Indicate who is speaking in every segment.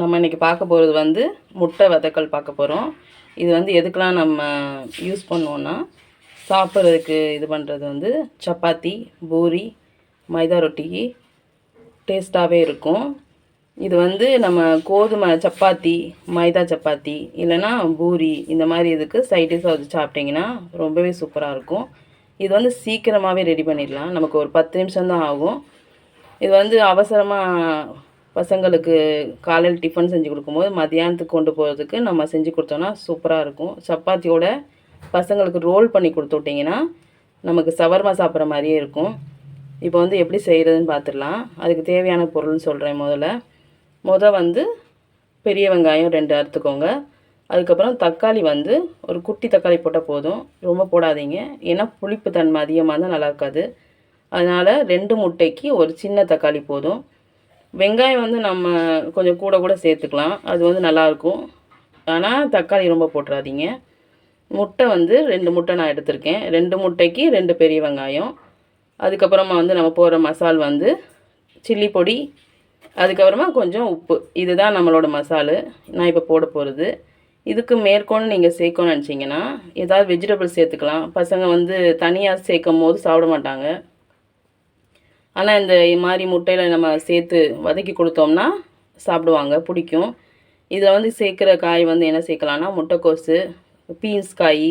Speaker 1: நம்ம இன்றைக்கி பார்க்க போகிறது வந்து முட்டை வதக்கல் பார்க்க போகிறோம் இது வந்து எதுக்கெலாம் நம்ம யூஸ் பண்ணுவோன்னா சாப்பிட்றதுக்கு இது பண்ணுறது வந்து சப்பாத்தி பூரி மைதா ரொட்டிக்கு டேஸ்ட்டாகவே இருக்கும். இது வந்து நம்ம கோதுமை சப்பாத்தி மைதா சப்பாத்தி இல்லைன்னா பூரி இந்த மாதிரி இதுக்கு சைடிஷாக வச்சு சாப்பிட்டிங்கன்னா ரொம்பவே சூப்பராக இருக்கும். இது வந்து சீக்கிரமாகவே ரெடி பண்ணிடலாம். நமக்கு ஒரு பத்து நிமிஷம் தான் ஆகும். இது வந்து அவசரமாக பசங்களுக்கு காலையில் டிஃபன் செஞ்சு கொடுக்கும்போது மதியானத்துக்கு கொண்டு போகிறதுக்கு நம்ம செஞ்சு கொடுத்தோன்னா சூப்பராக இருக்கும். சப்பாத்தியோட பசங்களுக்கு ரோல் பண்ணி கொடுத்து விட்டிங்கன்னா நமக்கு சவர்மா சாப்பிட்ற மாதிரியே இருக்கும். இப்போ வந்து எப்படி செய்கிறதுன்னு பார்த்துடலாம் அதுக்கு தேவையான பொருள்னு சொல்கிறேன் முதல்ல. முதல் வந்து பெரிய வெங்காயம் ரெண்டு அறுத்துக்கோங்க. அதுக்கப்புறம் தக்காளி வந்து ஒரு குட்டி தக்காளி போட்டால் போதும். ரொம்ப போடாதீங்க. ஏன்னா புளிப்பு தன்மை அதிகமாக இருந்தால் நல்லா இருக்காது. அதனால் ரெண்டு முட்டைக்கு ஒரு சின்ன தக்காளி போதும். வெங்காயம் வந்து நம்ம கொஞ்சம் கூட கூட சேர்த்துக்கலாம். அது வந்து நல்லாயிருக்கும் ஆனால் தக்காளி ரொம்ப போட்டுறாதீங்க. முட்டை வந்து ரெண்டு முட்டை நான் எடுத்திருக்கேன். ரெண்டு முட்டைக்கு ரெண்டு பெரிய வெங்காயம். அதுக்கப்புறமா வந்து நம்ம போடுற மசால் வந்து சில்லி பொடி. அதுக்கப்புறமா கொஞ்சம் உப்பு. இதுதான் நம்மளோட மசாலு. நான் இப்போ போட போகிறது இதுக்கு மேற்கொண்டு நீங்கள் சேர்க்கணும்னு நினச்சிங்கன்னா ஏதாவது வெஜிடபிள்ஸ் சேர்த்துக்கலாம். பசங்க வந்து தனியாக சேர்க்கும் போது சாப்பிட மாட்டாங்க. ஆனால் இந்த மாதிரி முட்டையில் நம்ம சேர்த்து வதக்கி கொடுத்தோம்னா சாப்பிடுவாங்க பிடிக்கும். இதில் வந்து சேர்க்குற காய் வந்து என்ன சேர்க்கலான்னா முட்டைக்கோஸு பீன்ஸ் காய்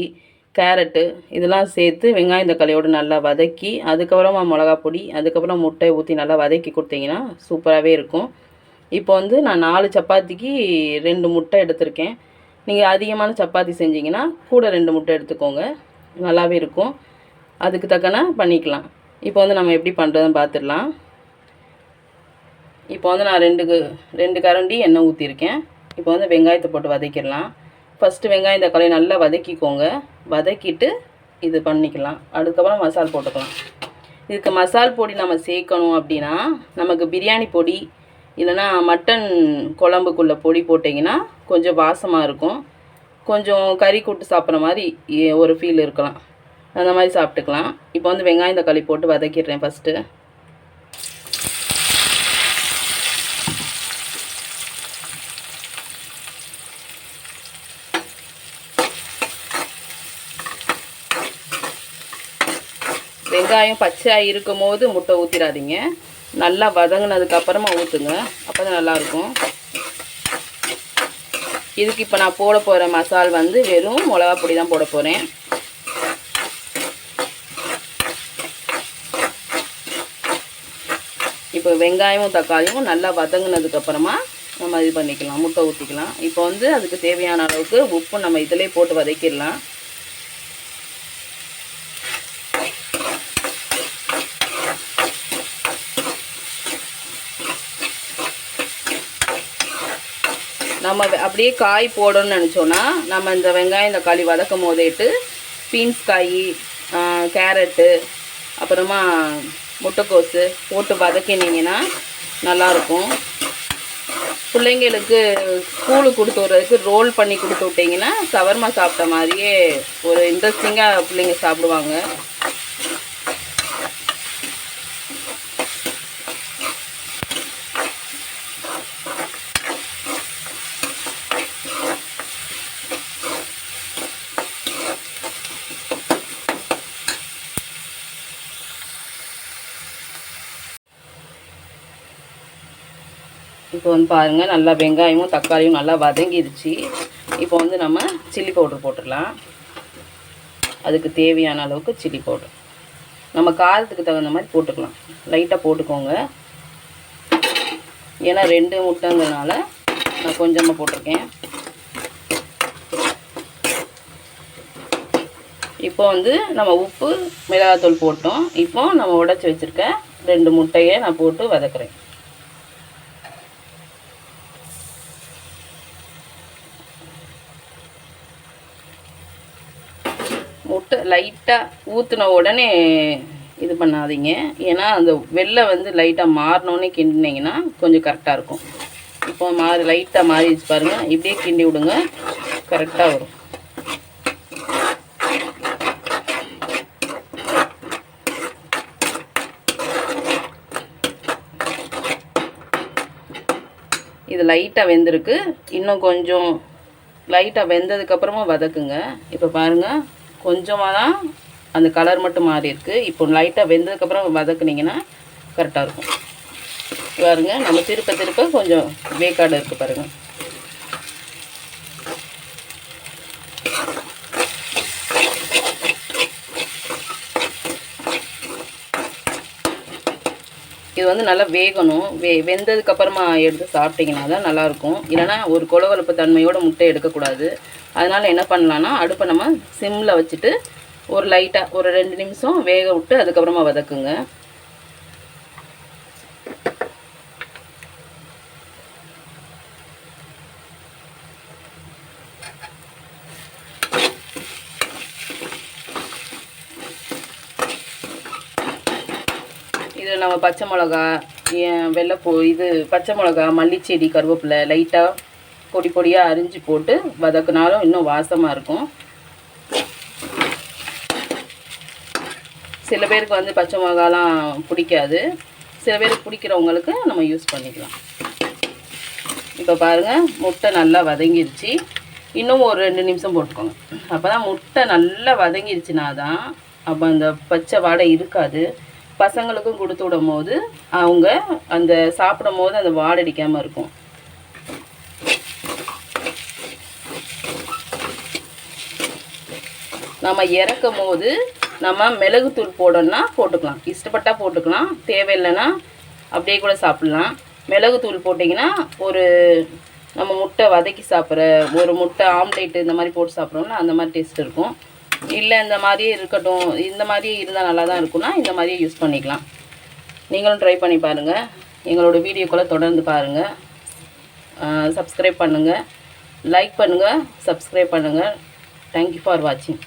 Speaker 1: கேரட்டு இதெல்லாம் சேர்த்து வெங்காயம் தக்காளியோடு நல்லா வதக்கி அதுக்கப்புறமா மிளகா பொடி அதுக்கப்புறம் முட்டை ஊற்றி நல்லா வதக்கி கொடுத்தீங்கன்னா சூப்பராகவே இருக்கும். இப்போ வந்து நான் நாலு சப்பாத்திக்கு ரெண்டு முட்டை எடுத்திருக்கேன். நீங்கள் அதிகமான சப்பாத்தி செஞ்சீங்கன்னா கூட ரெண்டு முட்டை எடுத்துக்கோங்க. நல்லாவே இருக்கும். அதுக்கு தக்கன பண்ணிக்கலாம். இப்போ வந்து நம்ம எப்படி பண்ணுறதுன்னு பார்த்துடலாம் இப்போ வந்து நான் ரெண்டு கு- ரெண்டு கரண்டி எண்ணெய் ஊற்றிருக்கேன் இப்போ வந்து வெங்காயத்தை போட்டு வதக்கிடலாம். ஃபஸ்ட்டு வெங்காயம் தக்காளி நல்லா வதக்கிக்கோங்க. வதக்கிட்டு இது பண்ணிக்கலாம். அதுக்கப்புறம் மசால் போட்டுக்கலாம். இதுக்கு மசால் பொடி நம்ம சேர்க்கணும் அப்படின்னா நமக்கு பிரியாணி பொடி இல்லைன்னா மட்டன் குழம்புக்குள்ளே பொடி போட்டிங்கன்னா கொஞ்சம் வாசமாக இருக்கும். கொஞ்சம் கறி கூட்டு சாப்பிட்ற மாதிரி ஏ- ஒரு ஃபீல் இருக்கலாம். அந்த மாதிரி சாப்பிட்டுக்கலாம். இப்போ வந்து வெங்காயம் தக்காளி போட்டு வதக்கிடுறேன் ஃபஸ்ட்டு வெங்காயம் பச்சையாக இருக்கும் போது முட்டை ஊற்றிடாதீங்க நல்லா வதங்கினதுக்கப்புறமா ஊற்றுங்க அப்போ தான் நல்லாயிருக்கும். இதுக்கு இப்போ நான் போட போகிற மசால் வந்து வெறும் மிளகா பொடி தான் போட போகிறேன் இப்போ வெங்காயமும் தக்காளியும் நல்லா வதங்கினதுக்கு அப்புறமா நம்ம இது பண்ணிக்கலாம் முட்டை ஊற்றிக்கலாம் இப்போ வந்து அதுக்கு தேவையான அளவுக்கு உப்பு நம்ம இதிலே போட்டு வதக்கிடலாம். நம்ம அப்படியே காய் போடணும்னு நினச்சோன்னா நம்ம இந்த வெங்காயம் தக்காளி வதக்கும் போதேட்டு பீன்ஸ் காய் கேரட்டு அப்புறமா முட்டைக்கோஸு போட்டு வதக்கினீங்கன்னா நல்லாயிருக்கும். பிள்ளைங்களுக்கு ஸ்கூலுக்கு கொடுத்து விட்றதுக்கு ரோல் பண்ணி கொடுத்து விட்டிங்கன்னா சவர்மா சாப்பிட்ட மாதிரியே ஒரு இன்ட்ரெஸ்டிங்காக பிள்ளைங்க சாப்பிடுவாங்க. இப்போ வந்து பாருங்கள் நல்லா வெங்காயமும் தக்காளியும் நல்லா வதங்கிடுச்சு. இப்போ வந்து நம்ம சில்லி பவுடர் போட்டுடலாம். அதுக்கு தேவையான அளவுக்கு சில்லி பவுடர் நம்ம காரத்துக்கு தகுந்த மாதிரி போட்டுக்கலாம். லைட்டாக போட்டுக்கோங்க. ஏன்னா ரெண்டு முட்டைங்கிறனால நான் கொஞ்சமாக போட்டிருக்கேன். இப்போ வந்து நம்ம உப்பு மிளகாத்தூள் போட்டோம். இப்போ நம்ம உடச்சி வச்சுருக்க ரெண்டு முட்டையை நான் போட்டு வதக்குறேன். போட்டு லைட்டாக ஊற்றின உடனே இது பண்ணாதீங்க. ஏன்னா அந்த வெள்ளை வந்து லைட்டாக மாறினோடனே கிண்டினீங்கன்னா கொஞ்சம் கரெக்டாக இருக்கும். இப்போ மாறி லைட்டாக மாறிடுச்சு பாருங்கள் இப்படியே கிண்டி விடுங்க. கரெக்டாக வரும். இது லைட்டாக வெந்திருக்கு. இன்னும் கொஞ்சம் லைட்டாக வெந்ததுக்கப்புறமா வதக்குங்க. இப்போ பாருங்கள் கொஞ்சமாக தான் அந்த கலர் மட்டும் மாறி இருக்குது இப்போ லைட்டாக வெந்ததுக்கப்புறம் வதக்குனிங்கன்னா கரெக்டாக இருக்கும். பாருங்க நம்ம திருப்ப திருப்ப கொஞ்சம் வேக்காடு இருக்குது பாருங்கள் இது வந்து நல்லா வேகணும். வே வெந்ததுக்கப்புறமா எடுத்து சாப்பிட்டிங்கன்னா தான் நல்லாயிருக்கும். இல்லைனா ஒரு கொலகொலப்பு தன்மையோட முட்டை எடுக்கக்கூடாது. அதனால் என்ன பண்ணலான்னா அடுப்பை நம்ம சிம்மில் வச்சுட்டு ஒரு லைட்டாக ஒரு ரெண்டு நிமிஷம் வேக விட்டு அதுக்கப்புறமா வதக்குங்க. இதில் நம்ம பச்சை மிளகா ஏன் வெள்ளைப்பூ இது பச்சை மிளகா மல்லிச்செடி கருவேப்பிலை லைட்டாக பொடி பொடியாக அரிஞ்சு போட்டு வதக்குனாலும் இன்னும் வாசமாக இருக்கும். சில பேருக்கு வந்து பச்சை மிளகாலாம் பிடிக்காது. சில பேருக்கு பிடிக்கிறவங்களுக்கு நம்ம யூஸ் பண்ணிக்கலாம். இப்போ பாருங்கள் முட்டை நல்லா வதங்கிருச்சு. இன்னும் ஒரு ரெண்டு நிமிஷம் போட்டுக்கோங்க. அப்போ தான் முட்டை நல்லா வதங்கிருச்சுனா தான் அப்போ அந்த பச்சை வாடை இருக்காது. பசங்களுக்கும் கொடுத்து விடும் போது அவங்க அந்த சாப்பிடும் போது அந்த வாடை அடிக்காமல் இருக்கும். நம்ம இறக்கும் போது நம்ம மிளகுத்தூள் போடணும்னா போட்டுக்கலாம். இஷ்டப்பட்டால் போட்டுக்கலாம். தேவையில்லைன்னா அப்படியே கூட சாப்பிட்லாம். மிளகுத்தூள் போட்டிங்கன்னா ஒரு நம்ம முட்டை வதக்கி சாப்பிட்ற ஒரு முட்டை ஆம்லேட்டு இந்த மாதிரி போட்டு சாப்பிட்றோம்ல அந்த மாதிரி டேஸ்ட் இருக்கும். இல்லை இந்த மாதிரியே இருக்கட்டும். இந்த மாதிரியே இருந்தால் நல்லா தான் இருக்கும்னா இந்த மாதிரியே யூஸ் பண்ணிக்கலாம். நீங்களும் ட்ரை பண்ணி பாருங்கள் எங்களோட வீடியோக்களை தொடர்ந்து பாருங்கள் சப்ஸ்கிரைப் பண்ணுங்கள் லைக் பண்ணுங்கள் சப்ஸ்கிரைப் பண்ணுங்கள் தேங்க்யூ ஃபார் வாட்சிங்